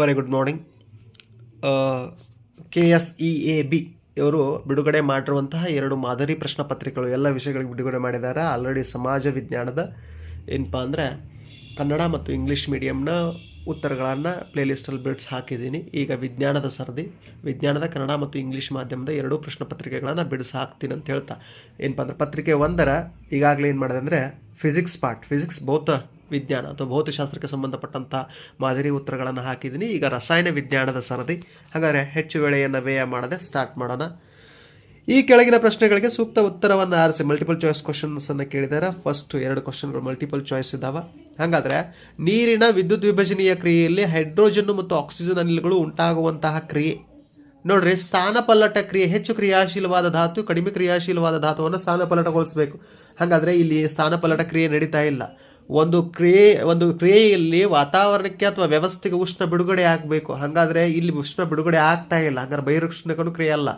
Very good morning K S E A B ಇವರು ಬಿಡುಗಡೆ ಮಾಡಿರುವಂತಹ ಎರಡು ಮಾದರಿ ಪ್ರಶ್ನೆ ಪತ್ರಿಕೆಗಳು, ಎಲ್ಲ ವಿಷಯಗಳಿಗೆ ಬಿಡುಗಡೆ ಮಾಡಿದ್ದಾರೆ. ಆಲ್ರೆಡಿ ಸಮಾಜ ವಿಜ್ಞಾನದ ಏನಪ್ಪ ಅಂದರೆ ಕನ್ನಡ ಮತ್ತು ಇಂಗ್ಲೀಷ್ ಮೀಡಿಯಮ್ನ ಉತ್ತರಗಳನ್ನು ಪ್ಲೇಲಿಸ್ಟಲ್ಲಿ ಬಿಡ್ಸ್ ಹಾಕಿದ್ದೀನಿ. ಈಗ ವಿಜ್ಞಾನದ ಸರದಿ, ವಿಜ್ಞಾನದ ಕನ್ನಡ ಮತ್ತು ಇಂಗ್ಲೀಷ್ ಮಾಧ್ಯಮದ ಎರಡೂ ಪ್ರಶ್ನೆ ಪತ್ರಿಕೆಗಳನ್ನು ಬಿಡಿಸಿ ಹಾಕ್ತೀನಿ ಅಂತ ಹೇಳ್ತಾ. ಏನಪ್ಪ ಅಂದ್ರೆ ಪತ್ರಿಕೆ ಒಂದರ ಈಗಾಗಲೇ ಏನು ಮಾಡಿದೆ ಅಂದರೆ ಫಿಸಿಕ್ಸ್ ಪಾರ್ಟ್ ಫಿಸಿಕ್ಸ್ ಭೌತ ವಿಜ್ಞಾನ ಅಥವಾ ಭೌತಶಾಸ್ತ್ರಕ್ಕೆ ಸಂಬಂಧಪಟ್ಟಂಥ ಮಾದರಿ ಉತ್ತರಗಳನ್ನು ಹಾಕಿದ್ದೀನಿ. ಈಗ ರಸಾಯನ ವಿಜ್ಞಾನದ ಸರದಿ. ಹಾಗಾದರೆ ಹೆಚ್ಚು ವೇಳೆಯನ್ನು ವ್ಯಯ ಮಾಡದೆ ಸ್ಟಾರ್ಟ್ ಮಾಡೋಣ. ಈ ಕೆಳಗಿನ ಪ್ರಶ್ನೆಗಳಿಗೆ ಸೂಕ್ತ ಉತ್ತರವನ್ನು ಆರಿಸಿ. ಮಲ್ಟಿಪಲ್ ಚಾಯ್ಸ್ ಕ್ವಶನ್ಸನ್ನು ಕೇಳಿದ್ದಾರೆ ಫಸ್ಟ್ ಎರಡು ಕ್ವಶನ್ಗಳು ಮಲ್ಟಿಪಲ್ ಚಾಯ್ಸ್ ಇದ್ದಾವೆ ಹಾಗಾದರೆ ನೀರಿನ ವಿದ್ಯುತ್ ವಿಭಜನೀಯ ಕ್ರಿಯೆಯಲ್ಲಿ ಹೈಡ್ರೋಜನ್ ಮತ್ತು ಆಕ್ಸಿಜನ್ ಅನಿಲಗಳು ಉಂಟಾಗುವಂತಹ ಕ್ರಿಯೆ. ನೋಡ್ರಿ ಸ್ಥಾನಪಲ್ಲಟ ಕ್ರಿಯೆ ಹೆಚ್ಚು ಕ್ರಿಯಾಶೀಲವಾದ ಧಾತು ಕಡಿಮೆ ಕ್ರಿಯಾಶೀಲವಾದ ಧಾತುವನ್ನು ಸ್ಥಾನಪಲ್ಲಟಗೊಳಿಸಬೇಕು ಹಾಗಾದರೆ ಇಲ್ಲಿ ಸ್ಥಾನಪಲ್ಲಟ ಕ್ರಿಯೆ ನಡೀತಾ ಇಲ್ಲ. ಒಂದು ಕ್ರಿಯೆ, ಒಂದು ಕ್ರಿಯೆಯಲ್ಲಿ ವಾತಾವರಣಕ್ಕೆ ಅಥವಾ ವ್ಯವಸ್ಥೆಗೆ ಉಷ್ಣ ಬಿಡುಗಡೆ ಆಗಬೇಕು. ಹಾಗಾದರೆ ಇಲ್ಲಿ ಉಷ್ಣ ಬಿಡುಗಡೆ ಆಗ್ತಾ ಇಲ್ಲ. ಹಾಗಾದ್ರೆ ಬಹಿರುಷ್ಣಕನು ಕ್ರಿಯೆ ಅಲ್ಲ.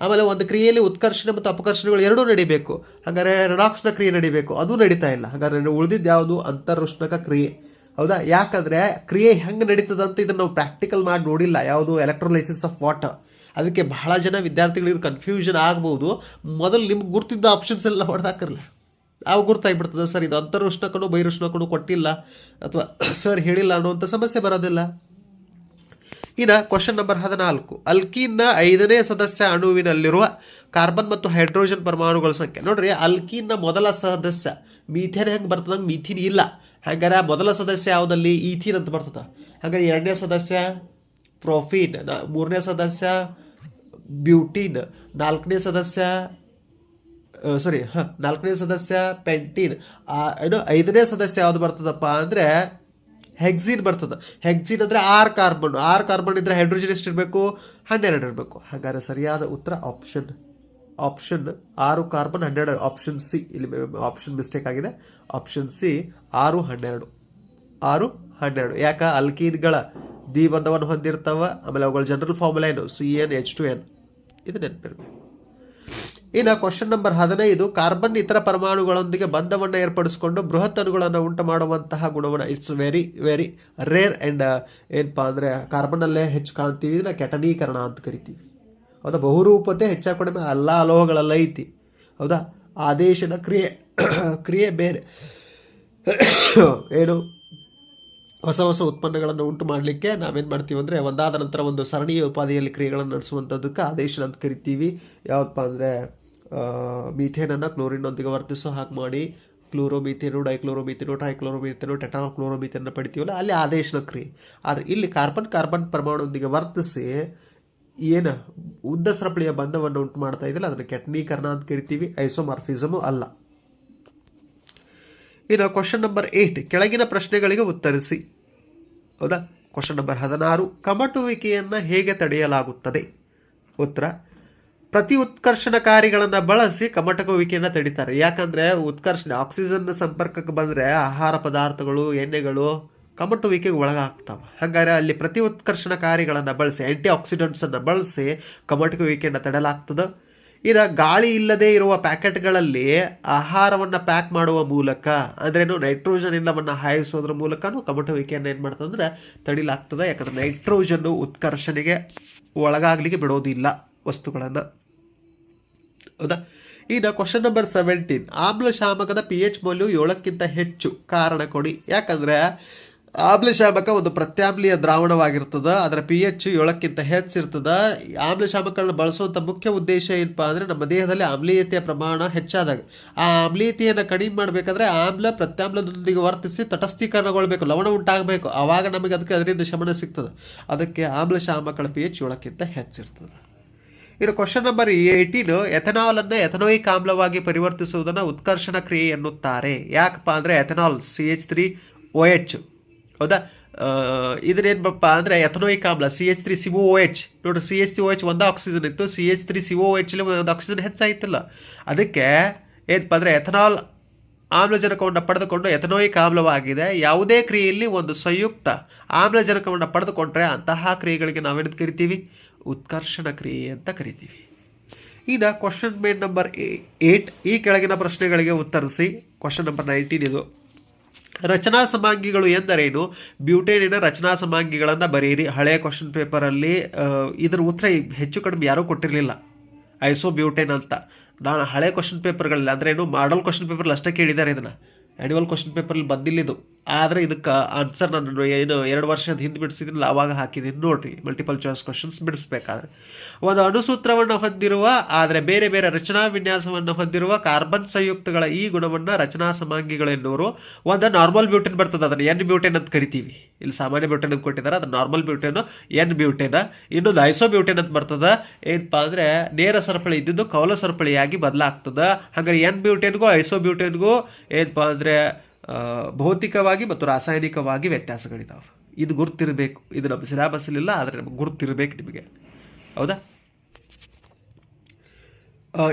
ಆಮೇಲೆ ಒಂದು ಕ್ರಿಯೆಯಲ್ಲಿ ಉತ್ಕರ್ಷಣೆ ಮತ್ತು ಅಪಕರ್ಷಣೆಗಳು ಎರಡೂ ನಡಿಬೇಕು. ಹಾಗಾದರೆ ಋಣಾಕ್ಷಣ ಕ್ರಿಯೆ ನಡಿಬೇಕು. ಅದು ನಡೀತಾ ಇಲ್ಲ. ಹಾಗಾದರೆ ಉಳಿದಿದ್ದು ಯಾವುದು? ಅಂತರುಷ್ಣಕ ಕ್ರಿಯೆ. ಹೌದಾ? ಯಾಕಂದರೆ ಕ್ರಿಯೆ ಹೆಂಗೆ ನಡೀತದಂತ ಇದನ್ನು ನಾವು ಪ್ರಾಕ್ಟಿಕಲ್ ಮಾಡಿ ನೋಡಿಲ್ಲ. ಯಾವುದು? ಎಲೆಕ್ಟ್ರೋಲೈಸಿಸ್ ಆಫ್ ವಾಟರ್ ಅದಕ್ಕೆ ಬಹಳ ಜನ ವಿದ್ಯಾರ್ಥಿಗಳಿಗೆ ಕನ್ಫ್ಯೂಷನ್ ಆಗ್ಬೋದು. ಮೊದಲು ನಿಮ್ಗೆ ಗುರ್ತಿದ್ದ ಆಪ್ಷನ್ಸ್ ಎಲ್ಲ ಹೊಡೆದಾಕಿರಲ್ಲ ಅವು ಗುರ್ತಾಗಿಬಿಡ್ತದೆ. ಸರ್, ಇದು ಅಂತರುಷ್ಣಕನು ಬಹಿರುಷ್ಣಕನು ಕೊಟ್ಟಿಲ್ಲ ಅಥವಾ ಸರ್ ಹೇಳಿಲ್ಲ ಅನ್ನುವಂಥ ಸಮಸ್ಯೆ ಬರೋದಿಲ್ಲ. ಇನ್ನು ಕ್ವಶನ್ ನಂಬರ್ ಹದಿನಾಲ್ಕು. ಅಲ್ಕೀನ್ನ ಐದನೇ ಸದಸ್ಯ ಅಣುವಿನಲ್ಲಿರುವ ಕಾರ್ಬನ್ ಮತ್ತು ಹೈಡ್ರೋಜನ್ ಪರಮಾಣುಗಳ ಸಂಖ್ಯೆ. ನೋಡ್ರಿ, ಅಲ್ಕೀನ್ನ ಮೊದಲ ಸದಸ್ಯ ಮೀಥೇನ್ ಹೆಂಗೆ ಬರ್ತದಂಗೆ ಮೀಥಿನ್ ಇಲ್ಲ. ಹಾಗಾದ್ರೆ ಮೊದಲ ಸದಸ್ಯ ಯಾವುದಲ್ಲಿ? ಈಥಿನ್ ಅಂತ ಬರ್ತದೆ. ಹಾಗಾದ್ರೆ ಎರಡನೇ ಸದಸ್ಯ ಪ್ರೊಫೀನ್ ಮೂರನೇ ಸದಸ್ಯ ಬ್ಯೂಟೀನ್, ನಾಲ್ಕನೇ ಸದಸ್ಯ ಸಾರಿ ನಾಲ್ಕನೇ ಸದಸ್ಯ ಪೆಂಟೀನ್. ಏನು ಐದನೇ ಸದಸ್ಯ ಯಾವುದು ಬರ್ತದಪ್ಪ ಅಂದರೆ ಹೆಕ್ಸಿನ್ ಬರ್ತದೆ. ಹೆಕ್ಸಿನ್ ಅಂದರೆ ಆರು ಕಾರ್ಬನ್. ಆರು ಕಾರ್ಬನ್ ಇದ್ದರೆ ಹೈಡ್ರೋಜನ್ ಎಷ್ಟು ಇರಬೇಕು ಹನ್ನೆರಡು ಇರಬೇಕು. ಹಾಗಾದ್ರೆ ಸರಿಯಾದ ಉತ್ತರ ಆಪ್ಷನ್ ಆಪ್ಷನ್ ಆರು ಕಾರ್ಬನ್, ಹನ್ನೆರಡು ಆಪ್ಷನ್ ಸಿ ಇಲ್ಲಿ ಆಪ್ಷನ್ ಮಿಸ್ಟೇಕ್ ಆಗಿದೆ. ಆಪ್ಷನ್ ಸಿ ಆರು, ಹನ್ನೆರಡು. ಆರು, ಹನ್ನೆರಡು. ಯಾಕೆ? ಅಲ್ಕೀನ್ಗಳ ದ್ವಿಬಂಧವನ್ನು ಹೊಂದಿರ್ತಾವ. ಆಮೇಲೆ ಅವುಗಳ ಜನರಲ್ ಫಾರ್ಮುಲಾ ಏನು? C N H two N ಇದು ನೆನಪಿರಬೇಕು. ಇನ್ನು ಕ್ವಶನ್ ನಂಬರ್ ಹದಿನೈದು ಕಾರ್ಬನ್ ಇತರ ಪರಮಾಣುಗಳೊಂದಿಗೆ ಬಂಧವನ್ನು ಏರ್ಪಡಿಸಿಕೊಂಡು ಬೃಹತ್ ಅಣುಗಳನ್ನು ಉಂಟು ಮಾಡುವಂತಹ ಗುಣವನ್ನು it's very very rare and ಏನಪ್ಪ ಅಂದರೆ ಕಾರ್ಬನಲ್ಲೇ ಹೆಚ್ಚು ಕಾಣ್ತೀವಿ. ಇದನ್ನ ಕೆಟನೀಕರಣ ಅಂತ ಕರಿತೀವಿ. ಹೌದಾ? ಬಹುರೂಪತೆ ಹೆಚ್ಚಾಗಿ ಕಡಿಮೆ ಎಲ್ಲ ಅಲೋಹಗಳೆಲ್ಲ ಐತಿ. ಹೌದಾ? ಆದೇಶದ ಕ್ರಿಯೆ ಕ್ರಿಯೆ ಬೇರೆ. ಏನು? ಹೊಸ ಹೊಸ ಉತ್ಪನ್ನಗಳನ್ನು ಉಂಟು ಮಾಡಲಿಕ್ಕೆ ನಾವೇನು ಮಾಡ್ತೀವಿ ಅಂದರೆ ಒಂದಾದ ನಂತರ ಒಂದು ಸರಣಿಯ ಉಪಾಧಿಯಲ್ಲಿ ಕ್ರಿಯೆಗಳನ್ನು ನಡೆಸುವಂಥದ್ದಕ್ಕೆ ಆದೇಶ ಅಂತ ಕರಿತೀವಿ. ಯಾವುದಪ್ಪ ಅಂದರೆ ಮೀಥೇನನ್ನು ಕ್ಲೋರಿನೊಂದಿಗೆ ವರ್ತಿಸೋ ಹಾಗೆ ಮಾಡಿ ಕ್ಲೋರೋಮೀಥೇನು, ಡೈಕ್ಲೋರೋಮೀಥೇನು, ಟ್ರೈಕ್ಲೋರೋಮೀಥೇನು ಟೆಟಾಲ್ ಕ್ಲೋರೋಮೀಥೇನ ಪಡಿತೀವಲ್ಲ, ಅಲ್ಲಿ ಆದೇಶನ ಕ್ರಿಯೆ. ಆದರೆ ಇಲ್ಲಿ ಕಾರ್ಬನ್ ಕಾರ್ಬನ್ ಪರಮಾಣುವೊಂದಿಗೆ ವರ್ತಿಸಿ ಏನು ಉದ್ದ ಸರಪಳಿಯ ಬಂಧವನ್ನು ಉಂಟು ಮಾಡ್ತಾ ಇದ್ದಿಲ್ಲ ಅದನ್ನು ಕೆಟ್ನೀಕರಣ ಅಂತ ಕರಿತೀವಿ, ಐಸೋಮಾರ್ಫಿಸಮು ಅಲ್ಲ. ಇನ್ನು ಕ್ವಶನ್ ನಂಬರ್ ಏಯ್ಟ್ ಕೆಳಗಿನ ಪ್ರಶ್ನೆಗಳಿಗೆ ಉತ್ತರಿಸಿ. ಹೌದಾ? ಕ್ವಶನ್ ನಂಬರ್ ಹದಿನಾರು, ಕಮಟುವಿಕೆಯನ್ನು ಹೇಗೆ ತಡೆಯಲಾಗುತ್ತದೆ? ಉತ್ತರ ಪ್ರತಿ ಉತ್ಕರ್ಷಣಕಾರಿಗಳನ್ನು ಬಳಸಿ ಕಮಟಕುವಿಕೆಯನ್ನು ತಡಿತಾರೆ. ಯಾಕಂದರೆ ಉತ್ಕರ್ಷಣೆ, ಆಕ್ಸಿಜನ್ ಸಂಪರ್ಕಕ್ಕೆ ಬಂದರೆ ಆಹಾರ ಪದಾರ್ಥಗಳು, ಎಣ್ಣೆಗಳು ಕಮಟುವಿಕೆಗೆ ಒಳಗಾಗ್ತವೆ. ಹಾಗಾದರೆ ಅಲ್ಲಿ ಪ್ರತಿ ಉತ್ಕರ್ಷಣಕಾರಿಗಳನ್ನು ಬಳಸಿ ಆ್ಯಂಟಿ ಆಕ್ಸಿಡೆಂಟ್ಸನ್ನು ಬಳಸಿ ಕಮಟುವಿಕೆಯನ್ನು ತಡಲಾಗ್ತದೆ. ಇರ ಗಾಳಿ ಇಲ್ಲದೆ ಇರುವ ಪ್ಯಾಕೆಟ್ಗಳಲ್ಲಿ ಆಹಾರವನ್ನು ಪ್ಯಾಕ್ ಮಾಡುವ ಮೂಲಕ, ಅಂದ್ರೇನು ನೈಟ್ರೋಜನ್ ಇಲ್ಲವನ್ನು ಹಾಯಿಸೋದ್ರ ಮೂಲಕನೂ ಕಮಟುವಿಕೆಯನ್ನು ಏನು ಮಾಡ್ತದೆ ಅಂದರೆ ತಡಿಲಾಗ್ತದೆ. ಯಾಕಂದರೆ ನೈಟ್ರೋಜನ್ನು ಉತ್ಕರ್ಷಣೆಗೆ ಒಳಗಾಗಲಿಕ್ಕೆ ಬಿಡೋದಿಲ್ಲ ವಸ್ತುಗಳನ್ನು. ಹೌದಾ? ಈಗ ಕ್ವಶನ್ ನಂಬರ್ ಸೆವೆಂಟೀನ್ ಆಮ್ಲಶಾಮಕದ ಪಿ ಎಚ್ ಮೌಲ್ಯವು ಏಳಕ್ಕಿಂತ ಹೆಚ್ಚು. ಕಾರಣ ಕೊಡಿ. ಯಾಕಂದರೆ ಆಮ್ಲಶಾಮಕ ಒಂದು ಪ್ರತ್ಯಾಮ್ಲೀಯ ದ್ರಾವಣವಾಗಿರ್ತದೆ. ಅದರ ಪಿ ಎಚ್ ಏಳಕ್ಕಿಂತ ಹೆಚ್ಚಿರ್ತದೆ ಆಮ್ಲಶಾಮಕಗಳನ್ನ ಬಳಸುವಂಥ ಮುಖ್ಯ ಉದ್ದೇಶ ಏನಪ್ಪ ಅಂದರೆ, ನಮ್ಮ ದೇಹದಲ್ಲಿ ಆಮ್ಲೀಯತೆಯ ಪ್ರಮಾಣ ಹೆಚ್ಚಾದಾಗ. ಆ ಆಮ್ಲೀಯತೆಯನ್ನು ಕಡಿಮೆ ಮಾಡಬೇಕಾದ್ರೆ ಆಮ್ಲ ಪ್ರತ್ಯಾಮ್ಲದೊಂದಿಗೆ ವರ್ತಿಸಿ ತಟಸ್ಥೀಕರಣಗೊಳ್ಬೇಕು. ಲವಣ ಉಂಟಾಗಬೇಕು. ಆವಾಗ ನಮಗೆ ಅದಕ್ಕೆ ಅದರಿಂದ ಶಮನ ಸಿಗ್ತದೆ. ಅದಕ್ಕೆ ಆಮ್ಲಶಾಮಕಗಳ ಪಿ ಎಚ್ ಏಳಕ್ಕಿಂತ ಹೆಚ್ಚಿರ್ತದೆ ಇನ್ನು ಕ್ವಶನ್ ನಂಬರ್ ಏಯ್ಟೀನು ಎಥನಾಲನ್ನು ಎಥನೋಯಿಕ್ ಆಮ್ಲವಾಗಿ ಪರಿವರ್ತಿಸುವುದನ್ನು ಉತ್ಕರ್ಷಣ ಕ್ರಿಯೆ ಎನ್ನುತ್ತಾರೆ. ಯಾಕಪ್ಪ ಅಂದರೆ ethanol C H three O H ಹೌದಾ? ಇದನ್ನೇನಪ್ಪ ಅಂದರೆ ಎಥನೋಯಿಕ್ ಆಮ್ಲ C H three C O H ನೋಡಿ C H three O H ಒಂದು ಆಕ್ಸಿಜನ್ ಇತ್ತು. C H three C O ಎಚ್ಲಿ ಒಂದು ಆಕ್ಸಿಜನ್ ಹೆಚ್ಚಾಯ್ತಿಲ್ಲ. ಅದಕ್ಕೆ ಏನಪ್ಪ ಅಂದರೆ ಎಥನಾಲ್ ಆಮ್ಲಜನಕವನ್ನು ಪಡೆದುಕೊಂಡು ಎಥನೋಯಿಕ್ ಆಮ್ಲವಾಗಿದೆ ಯಾವುದೇ ಕ್ರಿಯೆಯಲ್ಲಿ ಒಂದು ಸಂಯುಕ್ತ ಆಮ್ಲಜನಕವನ್ನು ಪಡೆದುಕೊಂಡ್ರೆ ಅಂತಹ ಕ್ರಿಯೆಗಳಿಗೆ ನಾವೇನು ಕರಿತೀವಿ? ಉತ್ಕರ್ಷಣ ಕ್ರಿಯೆ ಅಂತ ಕರಿತೀವಿ. ಇನ್ನು ಕ್ವಶನ್ ಮೇನ್ ನಂಬರ್ ಏಟ್ ಈ ಕೆಳಗಿನ ಪ್ರಶ್ನೆಗಳಿಗೆ ಉತ್ತರಿಸಿ. ಕ್ವಶನ್ ನಂಬರ್ ನೈನ್ಟೀನ್ ಇದು. ರಚನಾ ಸಮಾಂಗಿಗಳು ಎಂದರೇನು? ಬ್ಯೂಟೇನಿನ ರಚನಾ ಸಮಾಂಗಿಗಳನ್ನು ಬರೆಯಿರಿ. ಹಳೆಯ ಕ್ವಶನ್ ಪೇಪರಲ್ಲಿ ಇದರ ಉತ್ತರ ಹೆಚ್ಚು ಕಡಿಮೆ ಯಾರೂ ಕೊಟ್ಟಿರಲಿಲ್ಲ. ಐಸೋ ಬ್ಯೂಟೇನ್ ಅಂತ. ನಾನು ಹಳೆ ಕ್ವಶನ್ ಪೇಪರ್ಗಳಲ್ಲಿ ಅಂದ್ರೆ ಏನು ಮಾಡಲ್ ಕ್ವಶನ್ ಪೇಪರ್ಲಿ ಅಷ್ಟೇ ಕೇಳಿದ್ದಾರೆ ಇದನ್ನು. ಆ್ಯನ್ಯುವಲ್ ಕ್ವಶನ್ ಪೇಪರಲ್ಲಿ ಬಂದಿಲ್ಲ ಇದು ಆದರೆ ಇದಕ್ಕೆ ಆನ್ಸರ್ ನಾನು ಏನು ಎರಡು ವರ್ಷದ ಹಿಂದೆ ಬಿಡಿಸಿದ್ರಲ್ಲ, ಅವಾಗ ಹಾಕಿದ್ದೀನಿ ನೋಡಿರಿ. ಮಲ್ಟಿಪಲ್ ಚಾಯ್ಸ್ ಕ್ವಶನ್ಸ್ ಬಿಡಿಸ್ಬೇಕಾದ್ರೆ. ಒಂದು ಅಣುಸೂತ್ರವನ್ನು ಹೊಂದಿರುವ, ಆದರೆ ಬೇರೆ ಬೇರೆ ರಚನಾ ವಿನ್ಯಾಸವನ್ನು ಹೊಂದಿರುವ ಕಾರ್ಬನ್ ಸಂಯುಕ್ತಗಳ ಈ ಗುಣವನ್ನು ರಚನಾ ಸಮಾಂಗಿಗಳು ಎನ್ನುವರು. ಒಂದು ನಾರ್ಮಲ್ ಬ್ಯೂಟೇನ್ ಬರ್ತದೆ, ಅದನ್ನು ಎನ್ ಬ್ಯೂಟೇನ್ ಅಂತ ಕರಿತೀವಿ. ಇಲ್ಲಿ ಸಾಮಾನ್ಯ ಬ್ಯೂಟೇನ್ ಅಂತ ಕೊಟ್ಟಿದ್ದಾರೆ, ಅದು ನಾರ್ಮಲ್ ಬ್ಯೂಟೇನು ಎನ್ ಬ್ಯೂಟೇನ ಇನ್ನೊಂದು ಐಸೋ ಬ್ಯೂಟೇನ್ ಅಂತ ಬರ್ತದೆ. ಏನಪ್ಪ ಅಂದರೆ ನೇರ ಸರಪಳಿ ಇದ್ದಿದ್ದು ಕೌಲ ಸರಪಳಿಯಾಗಿ ಬದಲಾಗ್ತದೆ. ಹಾಗೆ ಎನ್ ಬ್ಯೂಟೇನ್ಗೂ ಐಸೋ ಬ್ಯೂಟೇನ್ಗೂ ಏನಪ್ಪ ಭೌತಿಕವಾಗಿ ಮತ್ತು ರಾಸಾಯನಿಕವಾಗಿ ವ್ಯತ್ಯಾಸಗಳಿದ್ದಾವೆ ಇದು ಗುರ್ತಿರಬೇಕು. ಇದು ನಮ್ಮ ಸಿಲೆಬಸ್ಸಲ್ಲಿಲ್ಲ ಆದರೆ ನಮಗೆ ಗುರ್ತಿರಬೇಕು ನಿಮಗೆ. ಹೌದಾ?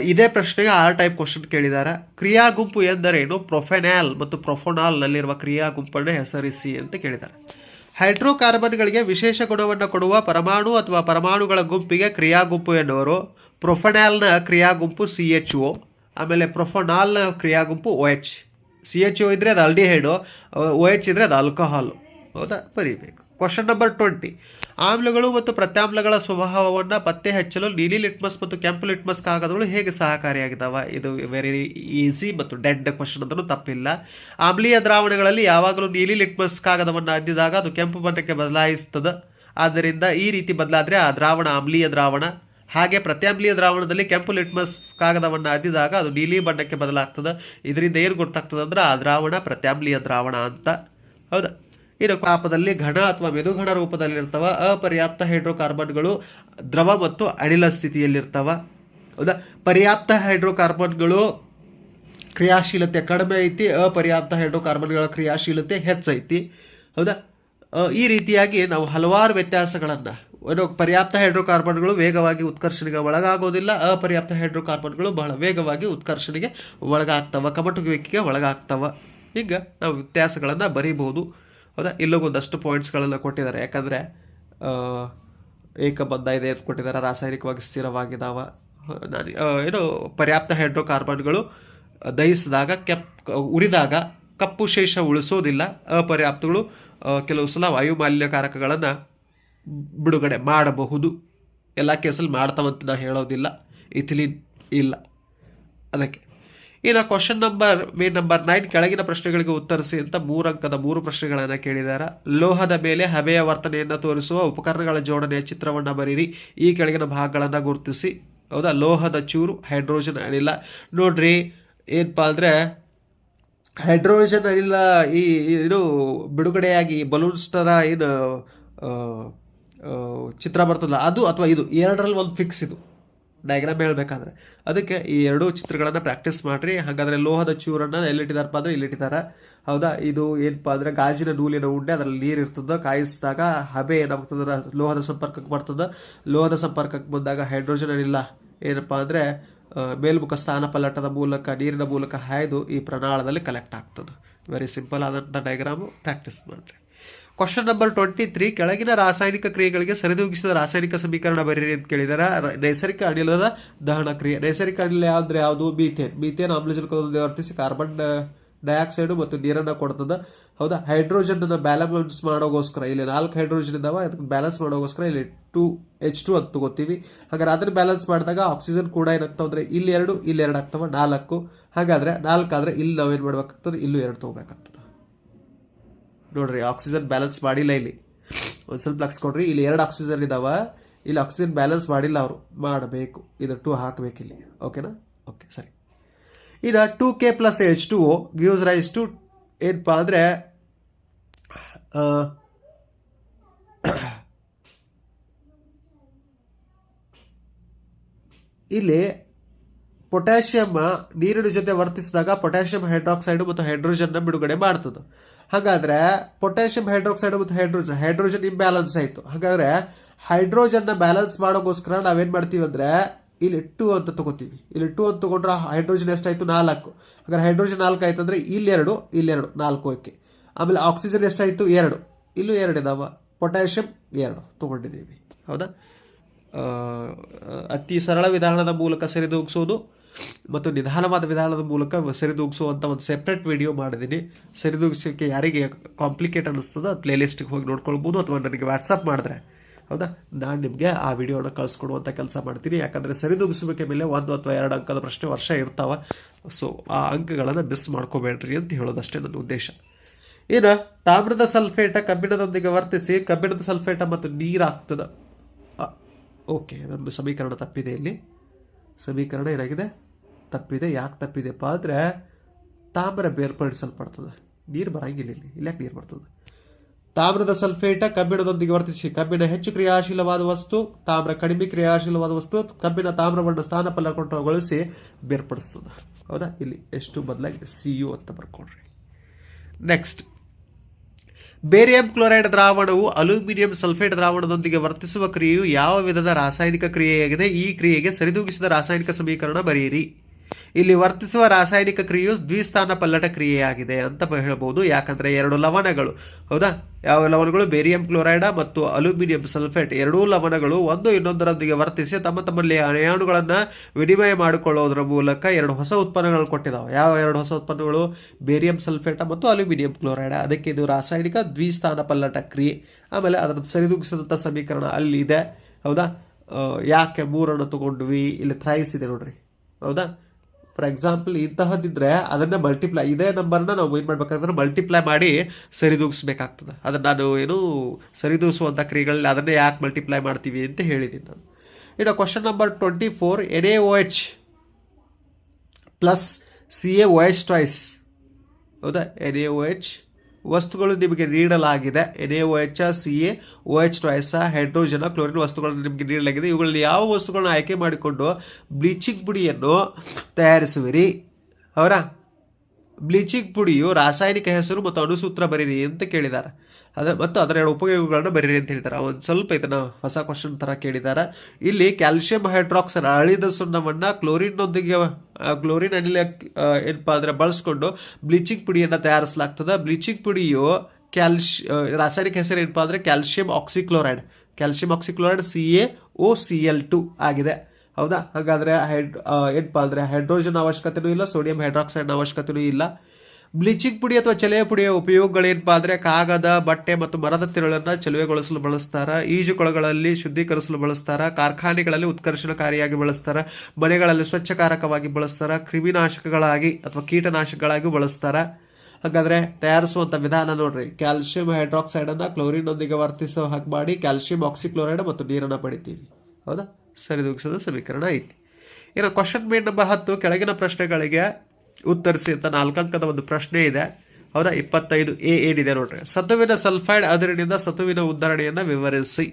ಇದೇ ಪ್ರಶ್ನೆಗೆ ಆರ್ ಟೈಪ್ ಕ್ವಶನ್ ಕೇಳಿದ್ದಾರೆ ಕ್ರಿಯಾ ಗುಂಪು ಎಂದರೇನು? ಪ್ರೊಫೆನಾಲ್ ಮತ್ತು ಪ್ರೊಫೊನಾಲ್ನಲ್ಲಿರುವ ಕ್ರಿಯಾ ಗುಂಪನ್ನು ಹೆಸರಿಸಿ ಅಂತ ಕೇಳಿದ್ದಾರೆ ಹೈಡ್ರೋಕಾರ್ಬನ್ಗಳಿಗೆ ವಿಶೇಷ ಗುಣವನ್ನು ಕೊಡುವ ಪರಮಾಣು ಅಥವಾ ಪರಮಾಣುಗಳ ಗುಂಪಿಗೆ ಕ್ರಿಯಾ ಗುಂಪು ಎನ್ನುವರು. ಪ್ರೊಫೆನಾಲ್ನ ಕ್ರಿಯಾ ಗುಂಪು ಸಿ ಎಚ್ ಒ. ಆಮೇಲೆ ಪ್ರೊಫೊನಾಲ್ನ ಕ್ರಿಯಾ ಗುಂಪು O H. C H O ಇದ್ದರೆ ಅದು ಅಲ್ಡಿಹೈಡು ಓ ಎಚ್ ಇದ್ದರೆ ಅದು ಆಲ್ಕೋಹಾಲು ಹೌದಾ? ಬರೀಬೇಕು. ಕ್ವಶನ್ ನಂಬರ್ ಟ್ವೆಂಟಿ ಆಮ್ಲಗಳು ಮತ್ತು ಪ್ರತ್ಯಾಮ್ಲಗಳ ಸ್ವಭಾವವನ್ನು ಪತ್ತೆ ಹಚ್ಚಲು ನೀಲಿ ಲಿಟ್ಮಸ್ ಮತ್ತು ಕೆಂಪು ಲಿಟ್ಮಸ್ ಕಾಗದಗಳು ಹೇಗೆ ಸಹಕಾರಿಯಾಗಿದ್ದಾವೆ ಇದು ವೆರಿ ಈಸಿ ಮತ್ತು ಡೆಡ್ ಕ್ವಶನ್ ಅಂದ್ರೂ ತಪ್ಪಿಲ್ಲ. ಆಮ್ಲೀಯ ದ್ರಾವಣಗಳಲ್ಲಿ ಯಾವಾಗಲೂ ನೀಲಿ ಲಿಟ್ಮಸ್ ಕಾಗದವನ್ನು ಅದ್ದಿದಾಗ ಅದು ಕೆಂಪು ಬಣ್ಣಕ್ಕೆ ಬದಲಾಯಿಸ್ತದೆ. ಆದ್ದರಿಂದ ಈ ರೀತಿ ಬದಲಾದರೆ ಆ ದ್ರಾವಣ ಆಮ್ಲೀಯ ದ್ರಾವಣ. ಹಾಗೆ ಪ್ರತ್ಯಾಮ್ಲೀಯ ದ್ರಾವಣದಲ್ಲಿ ಕೆಂಪು ಲಿಟ್ಮಸ್ ಕಾಗದವನ್ನು ಅದ್ದಿದಾಗ ಅದು ನೀಲಿ ಬಣ್ಣಕ್ಕೆ ಬದಲಾಗ್ತದೆ. ಇದರಿಂದ ಏನು ಗೊತ್ತಾಗ್ತದೆ ಅಂದ್ರೆ ಆ ದ್ರಾವಣ ಪ್ರತ್ಯಾಮ್ಲೀಯ ದ್ರಾವಣ ಅಂತ. ಹೌದಾ? ಇನ್ನು ಪಾಪದಲ್ಲಿ ಘನ ಅಥವಾ ಮೆದುಘನ ರೂಪದಲ್ಲಿರ್ತವ, ಅಪರ್ಯಾಪ್ತ ಹೈಡ್ರೋಕಾರ್ಬನ್ಗಳು ದ್ರವ ಮತ್ತು ಅನಿಲ ಸ್ಥಿತಿಯಲ್ಲಿರ್ತವ. ಹೌದಾ? ಪರ್ಯಾಪ್ತ ಹೈಡ್ರೋಕಾರ್ಬನ್ಗಳು ಕ್ರಿಯಾಶೀಲತೆ ಕಡಿಮೆ ಐತಿ, ಅಪರ್ಯಾಪ್ತ ಹೈಡ್ರೋಕಾರ್ಬನ್ಗಳ ಕ್ರಿಯಾಶೀಲತೆ ಹೆಚ್ಚೈತಿ. ಹೌದಾ? ಈ ರೀತಿಯಾಗಿ ನಾವು ಹಲವಾರು ವ್ಯತ್ಯಾಸಗಳನ್ನು ಏನು ಪರ್ಯಾಪ್ತ ಹೈಡ್ರೋಕಾರ್ಬನ್ಗಳು ವೇಗವಾಗಿ ಉತ್ಕರ್ಷಣೆಗೆ ಒಳಗಾಗೋದಿಲ್ಲ. ಅಪರ್ಯಾಪ್ತ ಹೈಡ್ರೋಕಾರ್ಬನ್ಗಳು ಬಹಳ ವೇಗವಾಗಿ ಉತ್ಕರ್ಷಣೆಗೆ ಒಳಗಾಗ್ತವೆ ಕಬಟುಗುವಿಕೆಗೆ ಒಳಗಾಗ್ತವೆ. ಈಗ ನಾವು ವ್ಯತ್ಯಾಸಗಳನ್ನು ಬರೀಬಹುದು. ಹೌದಾ? ಇಲ್ಲೂ ಒಂದಷ್ಟು ಪಾಯಿಂಟ್ಸ್ಗಳೆಲ್ಲ ಕೊಟ್ಟಿದ್ದಾರೆ. ಯಾಕಂದರೆ ಏಕಬದ್ಧ ಇದೆ ಅಂತ ಕೊಟ್ಟಿದ್ದಾರೆ. ರಾಸಾಯನಿಕವಾಗಿ ಸ್ಥಿರವಾಗಿದ್ದಾವ ನಾನು ಏನು ಪರ್ಯಾಪ್ತ ಹೈಡ್ರೋಕಾರ್ಬನ್ಗಳು ದಹಿಸಿದಾಗ, ಕೆಪ್, ಉರಿದಾಗ ಕಪ್ಪು ಶೇಷ ಉಳಿಸೋದಿಲ್ಲ. ಅಪರ್ಯಾಪ್ತಗಳು ಕೆಲವು ಸಲ ವಾಯು ಮಾಲಿನ್ಯಕಾರಕಗಳನ್ನು ಬಿಡುಗಡೆ ಮಾಡಬಹುದು. ಎಲ್ಲ ಕೇಸಲ್ಲಿ ಮಾಡ್ತಾವಂತ ನಾನು ಹೇಳೋದಿಲ್ಲ. ಇಥಿಲಿನ್ ಇಲ್ಲ. ಅದಕ್ಕೆ. ಇನ್ನು question number main number nine ಕೆಳಗಿನ ಪ್ರಶ್ನೆಗಳಿಗೆ ಉತ್ತರಿಸಿ ಅಂತ ಮೂರು ಅಂಕದ ಮೂರು ಪ್ರಶ್ನೆಗಳನ್ನು ಕೇಳಿದ್ದಾರೆ ಲೋಹದ ಮೇಲೆ ಹಬೆಯ ವರ್ತನೆಯನ್ನು ತೋರಿಸುವ ಉಪಕರಣಗಳ ಜೋಡಣೆಯ ಚಿತ್ರವನ್ನು ಬರೀರಿ. ಈ ಕೆಳಗಿನ ಭಾಗಗಳನ್ನು ಗುರುತಿಸಿ. ಹೌದಾ? ಲೋಹದ ಚೂರು, ಹೈಡ್ರೋಜನ್ ಅನಿಲ. ನೋಡ್ರಿ, ಏನಪ್ಪ ಅಂದರೆ ಹೈಡ್ರೋಜನ್ ಅನಿಲ ಈ ಏನು ಬಿಡುಗಡೆಯಾಗಿ ಬಲೂನ್ಸ್ನ ಏನು ಚಿತ್ರ ಬರ್ತದಲ್ಲ, ಅದು ಅಥವಾ ಇದು, ಎರಡರಲ್ಲಿ ಒಂದು ಫಿಕ್ಸ್ ಇದು. ಡಯಾಗ್ರಾಮ್ ಹೇಳಬೇಕಾದ್ರೆ. ಅದಕ್ಕೆ ಈ ಎರಡೂ ಚಿತ್ರಗಳನ್ನು ಪ್ರಾಕ್ಟೀಸ್ ಮಾಡಿರಿ. ಹಾಗಾದರೆ ಲೋಹದ ಚೂರನ್ನು ಎಲ್ಲಿಟ್ಟಿದಾರಪ್ಪ ಅಂದರೆ ಇಲ್ಲಿಟ್ಟಿದ್ದಾರೆ. ಹೌದಾ? ಇದು ಏನಪ್ಪ ಅಂದರೆ ಗಾಜಿನ ನೂಲಿನ ಉಂಡೆ, ಅದರಲ್ಲಿ ನೀರು ಇರ್ತದೆ, ಕಾಯಿಸಿದಾಗ ಹಬೆ ಏನಾಗ್ತದೆ, ಲೋಹದ ಸಂಪರ್ಕಕ್ಕೆ ಬರ್ತದೆ. ಲೋಹದ ಸಂಪರ್ಕಕ್ಕೆ ಬಂದಾಗ ಹೈಡ್ರೋಜನ್ ಏನಿಲ್ಲ. ಏನಪ್ಪ ಅಂದರೆ ಮೇಲ್ಮುಖ ಸ್ಥಾನ ಪಲ್ಲಟದ ಮೂಲಕ, ನೀರಿನ ಮೂಲಕ ಹಾಯ್ದು ಈ ಪ್ರಣಾಳದಲ್ಲಿ ಕಲೆಕ್ಟ್ ಆಗ್ತದೆ. ವೆರಿ ಸಿಂಪಲ್ ಆದಂಥ ಡಯಾಗ್ರಾಮು ಪ್ರಾಕ್ಟೀಸ್ ಮಾಡಿರಿ. ಕ್ವಶನ್ ನಂಬರ್ ಟ್ವೆಂಟಿ ತ್ರೀ ಕೆಳಗಿನ ರಾಸಾಯನಿಕ ಕ್ರಿಯೆಗಳಿಗೆ ಸರಿದೂಗಿಸಿದ ರಾಸಾಯನಿಕ ಸಮೀಕರಣ ಬರೀರಿ ಅಂತ ಕೇಳಿದಾರೆ. ನೈಸರ್ಗಿಕ ಅನಿಲದ ದಹನ ಕ್ರಿಯೆ. ನೈಸರ್ಗಿಕ ಅನಿಲ ಅಂದರೆ ಯಾವುದು? ಮೀಥೇನ್. ಮೀಥೇನ್ ಆಮ್ಲಜನಕವನ್ನು ವರ್ತಿಸಿ ಕಾರ್ಬನ್ ಡೈಆಕ್ಸೈಡು ಮತ್ತು ನೀರನ್ನು ಕೊಡ್ತದೆ. ಹೌದಾ? ಹೈಡ್ರೋಜನ್ನ ಬ್ಯಾಲೆನ್ಸ್ ಮಾಡೋಗೋಸ್ಕರ, ಇಲ್ಲಿ ನಾಲ್ಕು ಹೈಡ್ರೋಜನ್ ಇದ್ದಾವೆ ಅದಕ್ಕೆ ಬ್ಯಾಲೆನ್ಸ್ ಮಾಡೋಗೋಸ್ಕರ ಇಲ್ಲಿ ಟು ಎಚ್ ಟು ಅಂತ ತಗೋತೀವಿ. ಹಾಗಾದ್ರೆ ಅದನ್ನ ಬ್ಯಾಲೆನ್ಸ್ ಮಾಡಿದಾಗ ಆಕ್ಸಿಜನ್ ಕೂಡ ಏನಾಗ್ತಾವೆ ಅಂದರೆ ಇಲ್ಲಿ ಎರಡು ಇಲ್ಲಿ ಎರಡು ಆಗ್ತವೆ, ನಾಲ್ಕು. ಹಾಗಾದರೆ ನಾಲ್ಕು ಆದರೆ ಇಲ್ಲಿ ನಾವೇನು ಮಾಡ್ಬೇಕಾಗ್ತದೆ? ಇಲ್ಲೂ ಎರಡು ತೊಗೋಬೇಕಾಗ್ತದೆ. ನೋಡ್ರಿ ಆಕ್ಸಿಜನ್ ಬ್ಯಾಲೆನ್ಸ್ ಮಾಡಿಲ್ಲ ಇಲ್ಲಿ. ಒಂದು ಸ್ವಲ್ಪ ಲಕ್ಸ್ ಕೊಡ್ರಿ, ಇಲ್ಲಿ ಎರಡು ಆಕ್ಸಿಜನ್ ಇದಾವ. ಇಲ್ಲಿ ಆಕ್ಸಿಜನ್ ಬ್ಯಾಲೆನ್ಸ್ ಮಾಡಿಲ್ಲ ಅವರು. ಮಾಡಬೇಕು. ಇದು ಟೂ ಹಾಕಬೇಕು ಇಲ್ಲಿ. ಓಕೆನಾ ಓಕೆ ಸರಿ. ಇನ್ನು two K plus H two gives rise to ಏನಪ್ಪ ಅಂದರೆ ಇಲ್ಲಿ ಪೊಟ್ಯಾಷಿಯಮ್ ನೀರಿನ ಜೊತೆ ವರ್ತಿಸಿದಾಗ ಪೊಟ್ಯಾಷಿಯಂ ಹೈಡ್ರಾಕ್ಸೈಡ್ ಮತ್ತು ಹೈಡ್ರೋಜನ್ನ ಬಿಡುಗಡೆ ಮಾಡ್ತದೆ. ಹಾಗಾದರೆ ಪೊಟ್ಯಾಷಿಯಂ ಹೈಡ್ರೋಕ್ಸೈಡ್ ಮತ್ತು ಹೈಡ್ರೋಜನ್ ಹೈಡ್ರೋಜನ್ ಇಂಬ್ಯಾಲೆನ್ಸ್ ಆಯಿತು. ಹಾಗಾದ್ರೆ ಹೈಡ್ರೋಜನ್ನ ಬ್ಯಾಲೆನ್ಸ್ ಮಾಡೋಕ್ಕೋಸ್ಕರ ನಾವೇನು ಮಾಡ್ತೀವಿ ಅಂದ್ರೆ ಇಲ್ಲಿ ಟು ಅಂತ ತಗೋತೀವಿ. ಇಲ್ಲಿ ಟು ಅಂತ ತಗೊಂಡ್ರೆ ಹೈಡ್ರೋಜನ್ ಎಷ್ಟಾಯಿತು? ನಾಲ್ಕು. ಹಾಗಾದ್ರೆ ಹೈಡ್ರೋಜನ್ ನಾಲ್ಕು ಆಯ್ತು ಅಂದರೆ ಇಲ್ಲೆರಡು ಇಲ್ಲೆರಡು ನಾಲ್ಕು ಓಕೆ. ಆಮೇಲೆ ಆಕ್ಸಿಜನ್ ಎಷ್ಟಾಯ್ತು? ಎರಡು. ಇಲ್ಲೂ ಎರಡು ಇದಾವ. ಪೊಟ್ಯಾಷಿಯಂ ಎರಡು ತೊಗೊಂಡಿದ್ದೀವಿ. ಹೌದಾ? ಅತಿ ಸರಳ ವಿಧಾನದ ಮೂಲಕ ಸರಿದೂಗಿಸೋದು. ಮತ್ತು ನಿಧಾನವಾದ ವಿಧಾನದ ಮೂಲಕ ಸರಿದೂಗಿಸುವಂಥ ಒಂದು ಸೆಪ್ರೇಟ್ ವಿಡಿಯೋ ಮಾಡಿದ್ದೀನಿ ಸರಿದೂಗಿಸೋಕ್ಕೆ ಯಾರಿಗೆ ಕಾಂಪ್ಲಿಕೇಟ್ ಅನ್ನಿಸ್ತದೆ ಪ್ಲೇಲಿಸ್ಟಿಗೆ ಹೋಗಿ ನೋಡ್ಕೊಳ್ಬೋದು ಅಥವಾ ನನಗೆ ವಾಟ್ಸಪ್ ಮಾಡಿದ್ರೆ. ಹೌದಾ? ನಾನು ನಿಮಗೆ ಆ ವಿಡಿಯೋನ ಕಳಿಸ್ಕೊಡುವಂಥ ಕೆಲಸ ಮಾಡ್ತೀನಿ. ಯಾಕಂದರೆ ಸರಿದೂಗಿಸಬೇಕೆ ಮೇಲೆ ಒಂದು ಅಥವಾ ಎರಡು ಅಂಕದ ಪ್ರಶ್ನೆ ವರ್ಷ ಇರ್ತಾವೆ. ಸೊ ಆ ಅಂಕಗಳನ್ನು ಮಿಸ್ ಮಾಡ್ಕೋಬೇಡ್ರಿ ಅಂತ ಹೇಳೋದಷ್ಟೇ ನನ್ನ ಉದ್ದೇಶ. ಏನು? ತಾಮ್ರದ ಸಲ್ಫೇಟ ಕಬ್ಬಿಣದೊಂದಿಗೆ ವರ್ತಿಸಿ ಕಬ್ಬಿಣದ ಸಲ್ಫೇಟ ಮತ್ತು ನೀರಾಗ್ತದೆ ಓಕೆ ನಮ್ಮ ಸಮೀಕರಣ ತಪ್ಪಿದೆ ಇಲ್ಲಿ. ಸಮೀಕರಣ ಏನಾಗಿದೆ? ತಪ್ಪಿದೆ, ಯಾಕೆ ತಪ್ಪಿದೆಪ್ಪ ಅಂದರೆ ತಾಮ್ರ ಬೇರ್ಪಡಿಸಲ್ಪಡ್ತದೆ. ನೀರು ಬರಂಗಿಲ್ಲ ಇಲ್ಲಿ ಇಲ್ಲಿ ಯಾಕೆ ನೀರು ಬರ್ತದೆ? ತಾಮ್ರದ ಸಲ್ಫೇಟ ಕಬ್ಬಿಣದೊಂದಿಗೆ ವರ್ತಿಸಿ, ಕಬ್ಬಿಣ ಹೆಚ್ಚು ಕ್ರಿಯಾಶೀಲವಾದ ವಸ್ತು, ತಾಮ್ರ ಕಡಿಮೆ ಕ್ರಿಯಾಶೀಲವಾದ ವಸ್ತು ಕಬ್ಬಿನ ತಾಮ್ರವನ್ನು ಸ್ಥಾನಪಲ್ಲಟಗೊಳಿಸಿ ಬೇರ್ಪಡಿಸ್ತದೆ. ಹೌದಾ? ಇಲ್ಲಿ ಎಷ್ಟು ಬದಲಾಗಿ ಸಿ ಯು ಅಂತ ಬರ್ಕೊಡ್ರಿ. ನೆಕ್ಸ್ಟ್ ಬೇರಿಯಂ ಕ್ಲೋರೈಡ್ ದ್ರಾವಣವು ಅಲ್ಯೂಮಿನಿಯಂ ಸಲ್ಫೇಟ್ ದ್ರಾವಣದೊಂದಿಗೆ ವರ್ತಿಸುವ ಕ್ರಿಯೆಯು ಯಾವ ವಿಧದ ರಾಸಾಯನಿಕ ಕ್ರಿಯೆಯಾಗಿದೆ? ಈ ಕ್ರಿಯೆಗೆ ಸರಿದೂಗಿಸಿದ ರಾಸಾಯನಿಕ ಸಮೀಕರಣ ಬರೆಯಿರಿ. ಇಲ್ಲಿ ವರ್ತಿಸುವ ರಾಸಾಯನಿಕ ಕ್ರಿಯೆಯು ದ್ವಿಸ್ಥಾನ ಪಲ್ಲಟ ಕ್ರಿಯೆಯಾಗಿದೆ ಅಂತ ಹೇಳ್ಬೋದು. ಯಾಕಂದರೆ ಎರಡು ಲವಣಗಳು. ಹೌದಾ? ಯಾವ ಲವಣಗಳು? ಬೇರಿಯಂ ಕ್ಲೋರೈಡ ಮತ್ತು ಅಲ್ಯೂಮಿನಿಯಂ ಸಲ್ಫೇಟ್. ಎರಡೂ ಲವಣಗಳು ಒಂದು ಇನ್ನೊಂದರೊಂದಿಗೆ ವರ್ತಿಸಿ ತಮ್ಮ ತಮ್ಮಲ್ಲಿ ಅಯಾಣುಗಳನ್ನು ವಿನಿಮಯ ಮಾಡಿಕೊಳ್ಳೋದ್ರ ಮೂಲಕ ಎರಡು ಹೊಸ ಉತ್ಪನ್ನಗಳು ಕೊಟ್ಟಿದ್ದಾವೆ ಯಾವ ಎರಡು ಹೊಸ ಉತ್ಪನ್ನಗಳು? ಬೇರಿಯಂ ಸಲ್ಫೇಟ ಮತ್ತು ಅಲ್ಯೂಮಿನಿಯಂ ಕ್ಲೋರೈಡ. ಅದಕ್ಕೆ ಇದು ರಾಸಾಯನಿಕ ದ್ವಿಸ್ಥಾನ ಪಲ್ಲಟ ಕ್ರಿಯೆ. ಆಮೇಲೆ ಅದನ್ನು ಸರಿದೂಗಿಸಿದಂಥ ಸಮೀಕರಣ ಅಲ್ಲಿದೆ ಹೌದಾ? ಯಾಕೆ ಮೂರನ್ನು ತಗೊಂಡ್ವಿ? ಇಲ್ಲಿ ಥ್ರೈಸ್ ಇದೆ ನೋಡ್ರಿ. ಹೌದಾ? ಫಾರ್ ಎಕ್ಸಾಂಪಲ್ ಇಂತಹದ್ದಿದ್ರೆ ಅದನ್ನು ಮಲ್ಟಿಪ್ಲೈ ಇದೇ ನಂಬರ್ನ ನಾವು ಏನು ಮಾಡ್ಬೇಕಂದ್ರೆ ಮಲ್ಟಿಪ್ಲೈ ಮಾಡಿ ಸರಿದೂಗಿಸ್ಬೇಕಾಗ್ತದೆ. ಅದನ್ನು ನಾನು ಏನು ಸರಿದೂಗಿಸುವಂಥ ಕ್ರಿಯೆಗಳಲ್ಲಿ ಅದನ್ನೇ ಯಾಕೆ ಮಲ್ಟಿಪ್ಲೈ ಮಾಡ್ತೀವಿ ಅಂತ ಹೇಳಿದ್ದೀನಿ ನಾನು. ಇನ್ನು question number twenty four N A O H plus C A O H twice ಹೌದಾ? ಎನ್ ಎ ಓ ಎಚ್ ವಸ್ತುಗಳು ನಿಮಗೆ ನೀಡಲಾಗಿದೆ. N A O H C A O H twice hydrogen, chlorine ವಸ್ತುಗಳನ್ನು ನಿಮಗೆ ನೀಡಲಾಗಿದೆ. ಇವುಗಳಲ್ಲಿ ಯಾವ ವಸ್ತುಗಳನ್ನು ಆಯ್ಕೆ ಮಾಡಿಕೊಂಡು ಬ್ಲೀಚಿಂಗ್ ಪುಡಿಯನ್ನು ತಯಾರಿಸುವಿರಿ. ಅವರ ಬ್ಲೀಚಿಂಗ್ ಪುಡಿಯು ರಾಸಾಯನಿಕ ಹೆಸರು ಮತ್ತು ಅಣುಸೂತ್ರ ಬರೀರಿ ಅಂತ ಕೇಳಿದ್ದಾರೆ ಅದ ಮತ್ತು ಅದರ ಉಪಯೋಗಗಳನ್ನು ಬರೀರಿ ಅಂತ ಹೇಳಿದ್ದಾರೆ ಒಂದು ಸ್ವಲ್ಪ ಇದನ್ನು ಹೊಸ ಕ್ವಶನ್ ಥರ ಕೇಳಿದ್ದಾರೆ ಇಲ್ಲಿ ಕ್ಯಾಲ್ಸಿಯಂ ಹೈಡ್ರಾಕ್ಸೈಡ್ ಅಳಿದ ಸುಣ್ಣವನ್ನು ಕ್ಲೋರಿನ್ನೊಂದಿಗೆ ಕ್ಲೋರಿನ್ ಅನಿಲ ಏನಪ್ಪ ಅಂದರೆ ಬಳಸ್ಕೊಂಡು ಬ್ಲೀಚಿಂಗ್ ಪುಡಿಯನ್ನು ತಯಾರಿಸಲಾಗ್ತದೆ. ಬ್ಲೀಚಿಂಗ್ ಪುಡಿಯು ಕ್ಯಾಲ್ಶ್ ರಾಸಾಯನಿಕ ಹೆಸರು ಏನಪ್ಪ ಅಂದರೆ calcium oxychloride. Calcium oxychloride C A O C L two ಆಗಿದೆ. ಹೌದಾ? ಹಾಗಾದರೆ ಹೈಡ್ ಏನಪ್ಪ ಅಂದರೆ ಹೈಡ್ರೋಜನ್ ಅವಶ್ಯಕತೆಯೂ ಇಲ್ಲ, ಸೋಡಿಯಂ ಹೈಡ್ರಾಕ್ಸೈಡ್ನ ಅವಶ್ಯಕತೆಯೂ ಇಲ್ಲ. ಬ್ಲೀಚಿಂಗ್ ಪುಡಿ ಅಥವಾ ಚಲೆಯ ಪುಡಿಯ ಉಪಯೋಗಗಳೇನಪ್ಪ ಅಂದರೆ ಕಾಗದ, ಬಟ್ಟೆ ಮತ್ತು ಮರದ ತಿರುಳನ್ನು ಚಲುವೆಗೊಳಿಸಲು ಬಳಸ್ತಾರೆ, ಈಜುಕೊಳಗಳಲ್ಲಿ ಶುದ್ಧೀಕರಿಸಲು ಬಳಸ್ತಾರೆ, ಕಾರ್ಖಾನೆಗಳಲ್ಲಿ ಉತ್ಕರ್ಷಣಕಾರಿಯಾಗಿ ಬಳಸ್ತಾರೆ, ಮನೆಗಳಲ್ಲಿ ಸ್ವಚ್ಛಕಾರಕವಾಗಿ ಬಳಸ್ತಾರೆ, ಕ್ರಿಮಿನಾಶಕಗಳಾಗಿ ಅಥವಾ ಕೀಟನಾಶಕಗಳಾಗಿ ಬಳಸ್ತಾರೆ. ಹಾಗಾದರೆ ತಯಾರಿಸುವಂಥ ವಿಧಾನ ನೋಡ್ರಿ ಕ್ಯಾಲ್ಸಿಯಂ ಹೈಡ್ರಾಕ್ಸೈಡನ್ನು ಕ್ಲೋರಿನ್ನೊಂದಿಗೆ ವರ್ತಿಸೋ ಹಾಗೆ ಮಾಡಿ ಕ್ಯಾಲ್ಸಿಯಂ ಆಕ್ಸಿಕ್ಲೋರೈಡ್ ಮತ್ತು ನೀರನ್ನು ಪಡಿತೀವಿ. ಹೌದಾ? ಸರಿದೂಗಿಸೋದು ಸಮೀಕರಣ ಐತಿ. ಇನ್ನು ಕ್ವಶನ್ ಮೇನ್ ನಂಬರ್ ಹತ್ತು, ಕೆಳಗಿನ ಪ್ರಶ್ನೆಗಳಿಗೆ ಉತ್ತರಿಸಿ ಅಂತ ನಾಲ್ಕಂಕದ ಒಂದು ಪ್ರಶ್ನೆ ಇದೆ. ಹೌದಾ? ಇಪ್ಪತ್ತೈದು ಎ ಏನಿದೆ ನೋಡ್ರಿ. ಸತುವಿನ ಸಲ್ಫೈಡ್ ಅದಿರಿನಿಂದ ಸತುವಿನ ಉದಾಹರಣೆಯನ್ನು ವಿವರಿಸಿ.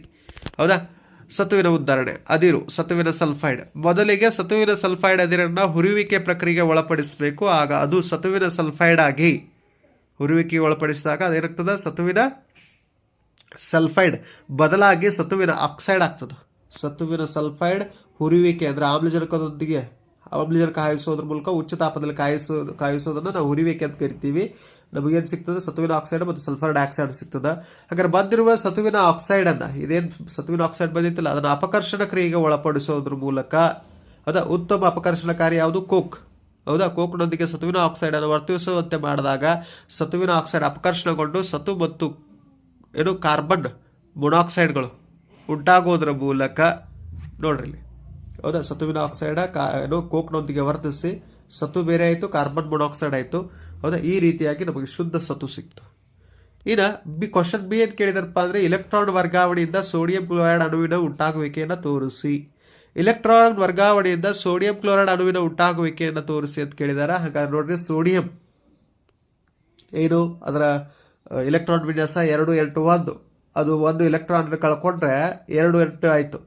ಹೌದಾ? ಸತುವಿನ ಉದಾಹರಣೆ ಅದಿರು, ಸತುವಿನ ಸಲ್ಫೈಡ್. ಮೊದಲಿಗೆ ಸತುವಿನ ಸಲ್ಫೈಡ್ ಅದಿರನ್ನು ಹುರಿಯುವಿಕೆ ಪ್ರಕ್ರಿಯೆಗೆ ಒಳಪಡಿಸಬೇಕು. ಆಗ ಅದು ಸತುವಿನ ಸಲ್ಫೈಡ್ ಆಗಿ ಹುರಿಯುವಿಕೆಗೆ ಒಳಪಡಿಸಿದಾಗ ಅದೇನಾಗ್ತದೆ? ಸತುವಿನ ಸಲ್ಫೈಡ್ ಬದಲಾಗಿ ಸತುವಿನ ಆಕ್ಸೈಡ್ ಆಗ್ತದೆ. ಸತುವಿನ ಸಲ್ಫೈಡ್ ಹುರಿಯುವಿಕೆ ಅಂದರೆ ಆಮ್ಲಜನಕದೊಂದಿಗೆ ಆಮ್ಲಜನಕ ಹಾಯಿಸೋದ್ರ ಮೂಲಕ ಉಚ್ಚ ತಾಪದಲ್ಲಿ ಕಾಯಿಸೋ ಕಾಯಿಸೋದನ್ನು ನಾವು ಹುರಿಯುವಿಕೆ ಅಂತ ಕರಿತೀವಿ. ನಮಗೇನು ಸಿಗ್ತದೆ? ಸತುವಿನ ಆಕ್ಸೈಡ್ ಮತ್ತು ಸಲ್ಫರ್ ಡೈಆಕ್ಸೈಡ್ ಸಿಗ್ತದೆ. ಹಾಗಾದ್ರೆ ಬಂದಿರುವ ಸತುವಿನ ಆಕ್ಸೈಡನ್ನು, ಇದೇನು ಸತುವಿನ ಆಕ್ಸೈಡ್ ಬಂದಿತ್ತಲ್ಲ, ಅದನ್ನು ಅಪಕರ್ಷಣ ಕ್ರಿಯೆಗೆ ಒಳಪಡಿಸೋದ್ರ ಮೂಲಕ ಅದ ಉತ್ತಮ ಅಪಕರ್ಷಣಕಾರಿ ಯಾವುದು? ಕೋಕ್. ಹೌದಾ? ಕೋಕ್ನೊಂದಿಗೆ ಸತುವಿನ ಆಕ್ಸೈಡನ್ನು ವರ್ತಿಸುವಂತೆ ಮಾಡಿದಾಗ ಸತುವಿನ ಆಕ್ಸೈಡ್ ಅಪಕರ್ಷಣಗೊಂಡು ಸತು ಮತ್ತು ಏನು? ಕಾರ್ಬನ್ ಮೊನಾಕ್ಸೈಡ್ಗಳು. ಉಂಟಾಗೋದ್ರ ಮೂಲಕ ನೋಡ್ರಿ ಹೌದಾ? ಸತುವಿನ ಆಕ್ಸೈಡ ಕಾ ಏನೋ ಕೋಕ್ನೊಂದಿಗೆ ವರ್ತಿಸಿ ಸತು ಬೇರೆ ಆಯಿತು ಕಾರ್ಬನ್ ಮೊನಾಕ್ಸೈಡ್ ಆಯಿತು. ಹೌದಾ? ಈ ರೀತಿಯಾಗಿ ನಮಗೆ ಶುದ್ಧ ಸತು ಸಿಕ್ತು. ಇನ್ನು ಬಿ ಕ್ವಶನ್ ಬಿ ಏನು ಕೇಳಿದಾರಪ್ಪ ಅಂದರೆ ಇಲೆಕ್ಟ್ರಾನ್ ವರ್ಗಾವಣೆಯಿಂದ ಸೋಡಿಯಂ ಕ್ಲೋರೈಡ್ ಅಣುವಿನ ಉಂಟಾಗುವಿಕೆಯನ್ನು ತೋರಿಸಿ. ಇಲೆಕ್ಟ್ರಾನ್ ವರ್ಗಾವಣೆಯಿಂದ ಸೋಡಿಯಂ ಕ್ಲೋರೈಡ್ ಅಣುವಿನ ಉಂಟಾಗುವಿಕೆಯನ್ನು ತೋರಿಸಿ ಅಂತ ಕೇಳಿದಾರೆ. ಹಾಗಾದ್ರೆ ನೋಡ್ರಿ ಸೋಡಿಯಂ ಏನು? ಅದರ ಇಲೆಕ್ಟ್ರಾನ್ ವಿನ್ಯಾಸ ಎರಡು, ಎಂಟು, ಒಂದು. ಅದು ಒಂದು ಎಲೆಕ್ಟ್ರಾನ್ ಕಳ್ಕೊಂಡ್ರೆ ಎರಡು ಎಂಟು ಆಯಿತು.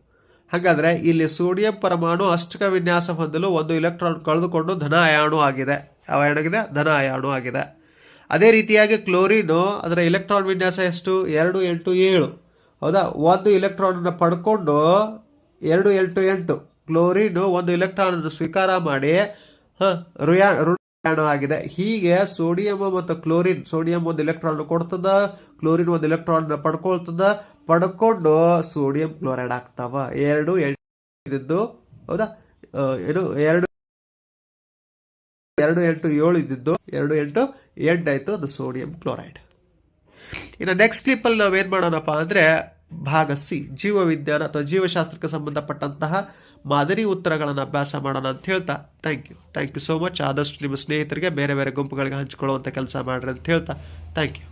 ಹಾಗಾದರೆ ಇಲ್ಲಿ ಸೋಡಿಯಂ ಪರಮಾಣು ಅಷ್ಟಕ ವಿನ್ಯಾಸ ಹೊಂದಲು ಒಂದು ಇಲೆಕ್ಟ್ರಾನ್ ಕಳೆದುಕೊಂಡು ಧನ ಅಯಾಣು ಆಗಿದೆ. ಯಾವ ಏನಾಗಿದೆ ಧನ ಅಯಾಣು ಆಗಿದೆ. ಅದೇ ರೀತಿಯಾಗಿ ಕ್ಲೋರಿನು ಅದರ ಎಲೆಕ್ಟ್ರಾನ್ ವಿನ್ಯಾಸ ಎಷ್ಟು? ಎರಡು ಎಂಟು ಏಳು. ಹೌದಾ? ಒಂದು ಇಲೆಕ್ಟ್ರಾನನ್ನು ಪಡ್ಕೊಂಡು ಎರಡು ಎಂಟು ಎಂಟು. ಕ್ಲೋರಿನು ಒಂದು ಇಲೆಕ್ಟ್ರಾನನ್ನು ಸ್ವೀಕಾರ ಮಾಡಿ, ಹಾಂ ಋಣಾಣು ಆಗಿದೆ. ಹೀಗೆ ಸೋಡಿಯಂ ಮತ್ತು ಕ್ಲೋರಿನ್ ಸೋಡಿಯಂ ಒಂದು ಎಲೆಕ್ಟ್ರಾನ್ ಕೊಡ್ತದ? ಕ್ಲೋರಿನ್ ಒಂದು ಎಲೆಕ್ಟ್ರಾನ್ ಪಡ್ಕೊಳ್ತದ, ಪಡ್ಕೊಂಡು ಸೋಡಿಯಂ ಕ್ಲೋರೈಡ್ ಆಗ್ತಾವ ಎರಡು ಎಂಟು ಹೌದಾ? ಏನು, ಎರಡು ಎರಡು ಎಂಟು ಏಳು ಇದ್ದಿದ್ದು, ಎರಡು ಎಂಟು ಆಯ್ತು, ಅದು ಸೋಡಿಯಂ ಕ್ಲೋರೈಡ್. ಇನ್ನು ನೆಕ್ಸ್ಟ್ ಕ್ಲಿಪ್ಪಲ್ಲಿ ನಾವೇನು ಮಾಡೋಣಪ್ಪ ಅಂದರೆ, ಭಾಗ ಸಿ, ಜೀವವಿಜ್ಞಾನ ಅಥವಾ ಜೀವಶಾಸ್ತ್ರಕ್ಕೆ ಸಂಬಂಧಪಟ್ಟಂತಹ ಮಾದರಿ ಉತ್ತರಗಳನ್ನು ಅಭ್ಯಾಸ ಮಾಡೋಣ ಅಂತ ಹೇಳ್ತಾ thank you thank you so much ಆದಷ್ಟು ನಿಮ್ಮ ಸ್ನೇಹಿತರಿಗೆ ಬೇರೆ ಬೇರೆ ಗುಂಪುಗಳಿಗೆ ಹಂಚಿಕೊಳ್ಳುವಂಥ ಕೆಲಸ ಮಾಡ್ರಿ ಅಂತ ಹೇಳ್ತಾ ಥ್ಯಾಂಕ್ ಯು